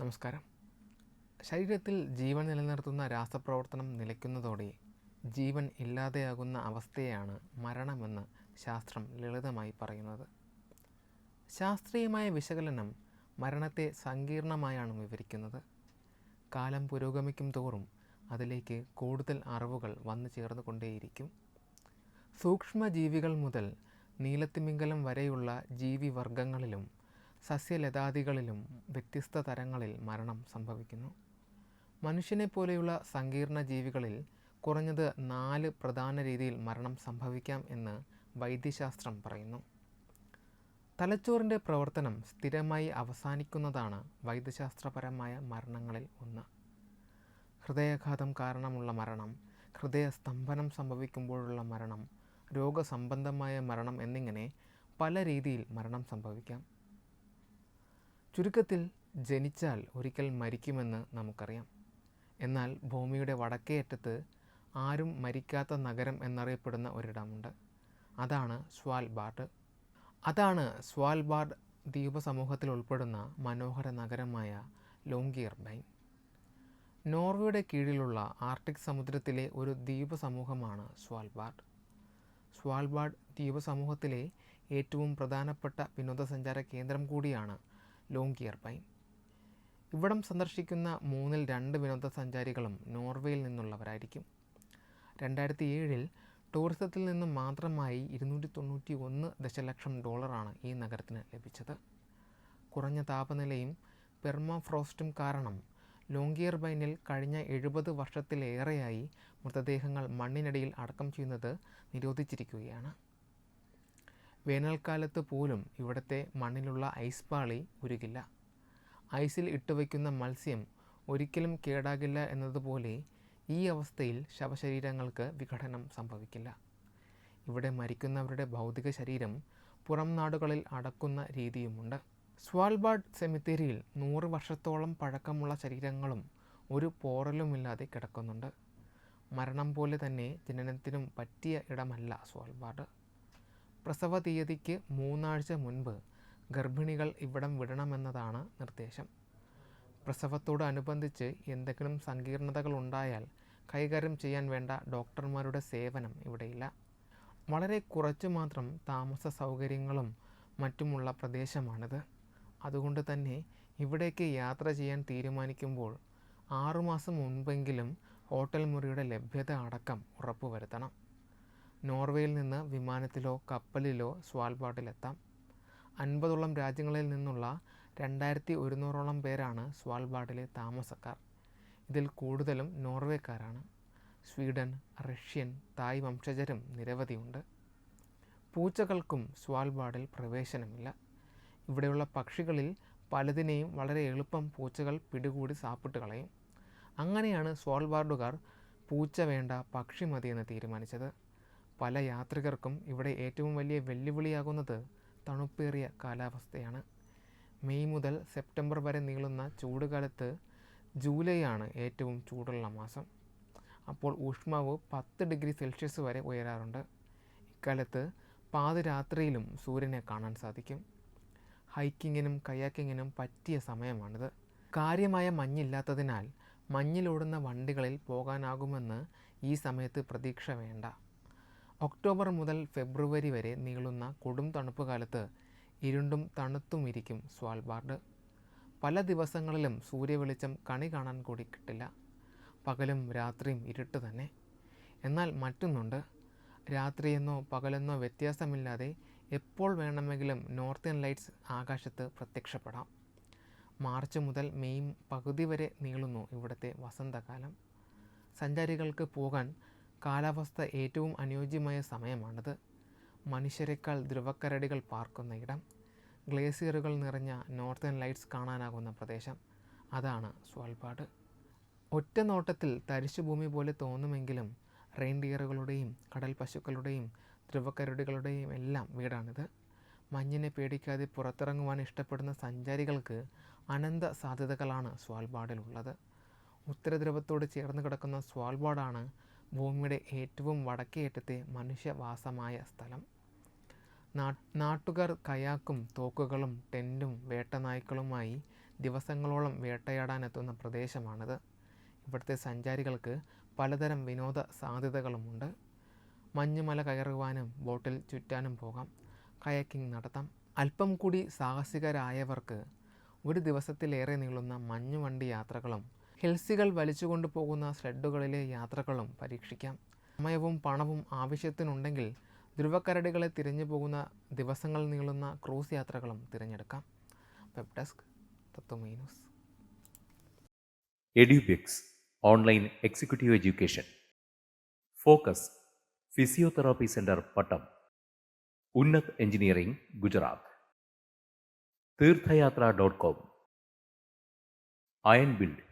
നമസ്കാരം. ശരീരത്തിൽ ജീവൻ നിലനിർത്തുന്ന രാസപ്രവർത്തനം നിലയ്ക്കുന്നതോടെ ജീവൻ ഇല്ലാതെയാകുന്ന അവസ്ഥയാണ് മരണമെന്ന് ശാസ്ത്രം ലളിതമായി പറയുന്നത്. ശാസ്ത്രീയമായ വിശകലനം മരണത്തെ സങ്കീർണമായാണ് വിവരിക്കുന്നത്. കാലം പുരോഗമിക്കും തോറും അതിലേക്ക് കൂടുതൽ അറിവുകൾ വന്നു ചേർന്നുകൊണ്ടേയിരിക്കും. സൂക്ഷ്മജീവികൾ മുതൽ നീലത്തിമിംഗലം വരെയുള്ള ജീവിവർഗങ്ങളിലും സസ്യലതാദികളിലും വ്യത്യസ്ത തരങ്ങളിൽ മരണം സംഭവിക്കുന്നു. മനുഷ്യനെ പോലെയുള്ള സങ്കീർണ ജീവികളിൽ കുറഞ്ഞത് നാല് പ്രധാന രീതിയിൽ മരണം സംഭവിക്കാം എന്ന് വൈദ്യശാസ്ത്രം പറയുന്നു. തലച്ചോറിന്റെ പ്രവർത്തനം സ്ഥിരമായി അവസാനിക്കുന്നതാണ് വൈദ്യശാസ്ത്രപരമായ മരണങ്ങളിൽ ഒന്ന്. ഹൃദയാഘാതം കാരണമുള്ള മരണം ഹൃദയസ്തംഭനം സംഭവിക്കുമ്പോഴുള്ള മരണം രോഗസംബന്ധമായ മരണം എന്നിങ്ങനെ പല രീതിയിൽ മരണം സംഭവിക്കാം. ചുരുക്കത്തിൽ ജനിച്ചാൽ ഒരിക്കൽ മരിക്കുമെന്ന് നമുക്കറിയാം. എന്നാൽ ഭൂമിയുടെ വടക്കേ അറ്റത്ത് ആരും മരിക്കാത്ത നഗരം എന്നറിയപ്പെടുന്ന ഒരിടമുണ്ട്. അതാണ് സ്വാൽബാർഡ്. അതാണ് സ്വാൽബാർഡ് ദ്വീപ സമൂഹത്തിൽ ഉൾപ്പെടുന്ന മനോഹര നഗരമായ ലോങ്കിയർബൈൻ നോർവേയുടെ കീഴിലുള്ള ആർട്ടിക് സമുദ്രത്തിലെ ഒരു ദ്വീപ സമൂഹമാണ് സ്വാൽബാർഡ്. സ്വാൽബാർഡ് ദ്വീപ സമൂഹത്തിലെ ഏറ്റവും പ്രധാനപ്പെട്ട വിനോദസഞ്ചാര കേന്ദ്രം കൂടിയാണ് ലോങ്കിയർബൈൻ ഇവിടം സന്ദർശിക്കുന്ന മൂന്നിൽ രണ്ട് വിനോദസഞ്ചാരികളും നോർവേയിൽ നിന്നുള്ളവരായിരിക്കും. രണ്ടായിരത്തി ഏഴിൽ ടൂറിസത്തിൽ നിന്ന് മാത്രമായി ഇരുന്നൂറ്റി തൊണ്ണൂറ്റി ഒന്ന് ദശലക്ഷം ഡോളറാണ് ഈ നഗരത്തിന് ലഭിച്ചത്. കുറഞ്ഞ താപനിലയും പെർമാഫ്രോസ്റ്റും കാരണം ലോങ്കിയർ ബൈനിൽ കഴിഞ്ഞ എഴുപത് വർഷത്തിലേറെയായി മൃതദേഹങ്ങൾ മണ്ണിനടിയിൽ അടക്കം ചെയ്യുന്നത് നിരോധിച്ചിരിക്കുകയാണ്. വേനൽക്കാലത്ത് പോലും ഇവിടുത്തെ മണ്ണിലുള്ള ഐസ് പാളി ഉരുകില്ല. ഐസിൽ ഇട്ടുവയ്ക്കുന്ന മത്സ്യം ഒരിക്കലും കേടാകില്ല എന്നതുപോലെ ഈ അവസ്ഥയിൽ ശവശരീരങ്ങൾക്ക് വിഘടനം സംഭവിക്കില്ല. ഇവിടെ മരിക്കുന്നവരുടെ ഭൗതിക ശരീരം പുറം നാടുകളിൽ അടക്കുന്ന രീതിയുമുണ്ട്. സ്വാൽബാർഡ് സെമിത്തേരിയിൽ നൂറ് വർഷത്തോളം പഴക്കമുള്ള ശരീരങ്ങളും ഒരു പോറലുമില്ലാതെ കിടക്കുന്നുണ്ട്. മരണം പോലെ തന്നെ ജനനത്തിനും പറ്റിയ ഇടമല്ല സ്വാൽബാർഡ് പ്രസവ തീയതിക്ക് മൂന്നാഴ്ച മുൻപ് ഗർഭിണികൾ ഇവിടം വിടണമെന്നതാണ് നിർദ്ദേശം. പ്രസവത്തോടനുബന്ധിച്ച് എന്തെങ്കിലും സങ്കീർണതകൾ ഉണ്ടായാൽ കൈകാര്യം ചെയ്യാൻ വേണ്ട ഡോക്ടർമാരുടെ സേവനം ഇവിടെയില്ല. വളരെ കുറച്ചു മാത്രം താമസ സൗകര്യങ്ങളും മറ്റുമുള്ള പ്രദേശമാണിത്. അതുകൊണ്ട് തന്നെ ഇവിടേക്ക് യാത്ര ചെയ്യാൻ തീരുമാനിക്കുമ്പോൾ ആറുമാസം മുൻപെങ്കിലും ഹോട്ടൽ മുറിയുടെ ലഭ്യത അടക്കം ഉറപ്പുവരുത്തണം. നോർവേയിൽ നിന്ന് വിമാനത്തിലോ കപ്പലിലോ സ്വാൽബാർഡിലെത്താം അൻപതോളം രാജ്യങ്ങളിൽ നിന്നുള്ള രണ്ടായിരത്തി ഒരുന്നൂറോളം പേരാണ് സ്വാൽബാർഡിലെ താമസക്കാർ. ഇതിൽ കൂടുതലും നോർവേക്കാരാണ്. സ്വീഡൻ റഷ്യൻ തായ് വംശജരും നിരവധിയുണ്ട്. പൂച്ചകൾക്കും സ്വാൽബാർഡിൽ പ്രവേശനമില്ല. ഇവിടെയുള്ള പക്ഷികളിൽ പലതിനെയും വളരെ എളുപ്പം പൂച്ചകൾ പിടികൂടി സാപ്പിട്ട് കളയും. അങ്ങനെയാണ് സ്വാൽബാർഡുകാർ പൂച്ച വേണ്ട പക്ഷി മതിയെന്ന് തീരുമാനിച്ചത്. പല യാത്രികർക്കും ഇവിടെ ഏറ്റവും വലിയ വെല്ലുവിളിയാകുന്നത് തണുപ്പേറിയ കാലാവസ്ഥയാണ്. മെയ് മുതൽ സെപ്റ്റംബർ വരെ നീളുന്ന ചൂടുകാലത്ത് ജൂലൈയാണ് ഏറ്റവും ചൂടുള്ള മാസം. അപ്പോൾ ഊഷ്മാവ് പത്ത് ഡിഗ്രി സെൽഷ്യസ് വരെ ഉയരാറുണ്ട്. ഇക്കാലത്ത് പാതിരാത്രിയിലും സൂര്യനെ കാണാൻ സാധിക്കും. ഹൈക്കിങ്ങിനും കയാക്കിങ്ങിനും പറ്റിയ സമയമാണിത്. കാര്യമായ മഞ്ഞില്ലാത്തതിനാൽ മഞ്ഞിലോടുന്ന വണ്ടികളിൽ പോകാനാകുമെന്ന് ഈ സമയത്ത് പ്രതീക്ഷ വേണ്ട. ഒക്ടോബർ മുതൽ ഫെബ്രുവരി വരെ നീളുന്ന കൊടും തണുപ്പ് കാലത്ത് ഇരുണ്ടും തണുത്തുമിരിക്കും സ്വാൽബാർഡ്. പല ദിവസങ്ങളിലും സൂര്യവെളിച്ചം കണി കാണാൻ കൂടി കിട്ടില്ല. പകലും രാത്രിയും ഇരുട്ട് തന്നെ. എന്നാൽ മറ്റൊന്നുണ്ട്. രാത്രിയെന്നോ പകലെന്നോ വ്യത്യാസമില്ലാതെ എപ്പോൾ വേണമെങ്കിലും നോർത്തേൺ ലൈറ്റ്സ് ആകാശത്ത് പ്രത്യക്ഷപ്പെടാം. മാർച്ച് മുതൽ മെയ് പകുതി വരെ നീളുന്നു ഇവിടുത്തെ വസന്തകാലം. സഞ്ചാരികൾക്ക് പോകാൻ കാലാവസ്ഥ ഏറ്റവും അനുയോജ്യമായ സമയമാണിത്. മനുഷ്യരെക്കാൾ ധ്രുവക്കരടികൾ പാർക്കുന്ന ഇടം ഗ്ലേസിയറുകൾ നിറഞ്ഞ നോർത്തേൺ ലൈറ്റ്സ് കാണാനാകുന്ന പ്രദേശം അതാണ് സ്വാൽബാർഡ് ഒറ്റ നോട്ടത്തിൽ തരിശുഭൂമി പോലെ തോന്നുമെങ്കിലും റെയിൻഡിയറുകളുടെയും കടൽ പശുക്കളുടെയും ധ്രുവക്കരടികളുടെയും എല്ലാം വീടാണിത്. മഞ്ഞിനെ പേടിക്കാതെ പുറത്തിറങ്ങുവാൻ ഇഷ്ടപ്പെടുന്ന സഞ്ചാരികൾക്ക് അനന്ത സാധ്യതകളാണ് സ്വാൽബാർഡിലുള്ളത് ഉത്തരധ്രുവത്തോട് ചേർന്ന് കിടക്കുന്ന സ്വാൽബാർഡാണ് ഭൂമിയുടെ ഏറ്റവും വടക്കേയറ്റത്തെ മനുഷ്യവാസമായ സ്ഥലം. നാട്ടുകാർ കയാക്കും തോക്കുകളും ടെന്റും വേട്ടനായ്ക്കളുമായി ദിവസങ്ങളോളം വേട്ടയാടാനെത്തുന്ന പ്രദേശമാണിത്. ഇവിടുത്തെ സഞ്ചാരികൾക്ക് പലതരം വിനോദ സാധ്യതകളുമുണ്ട്. മഞ്ഞുമല കയറുവാനും ബോട്ടിൽ ചുറ്റാനും പോകാം കയാക്കിംഗ് നടത്താം. അല്പം കൂടി സാഹസികരായവർക്ക് ഒരു ദിവസത്തിലേറെ നീളുന്ന മഞ്ഞുവണ്ടി യാത്രകളും ഹിൽസികൾ വലിച്ചു പോകുന്ന സ്ലെഡുകളിലെ യാത്രകളും പരീക്ഷിക്കാം. സമയവും പണവും ആവശ്യത്തിനുണ്ടെങ്കിൽ ധ്രുവക്കരടികളെ തിരഞ്ഞു പോകുന്ന ദിവസങ്ങൾ നീളുന്ന ക്രൂസ് യാത്രകളും തിരഞ്ഞെടുക്കാം. വെബ് ഡെസ്ക് തത്വമൈ Edubix online executive education. Focus physiotherapy centre Pattom. Unnath engineering Gujarat. Theerthayathra dot com. Iron build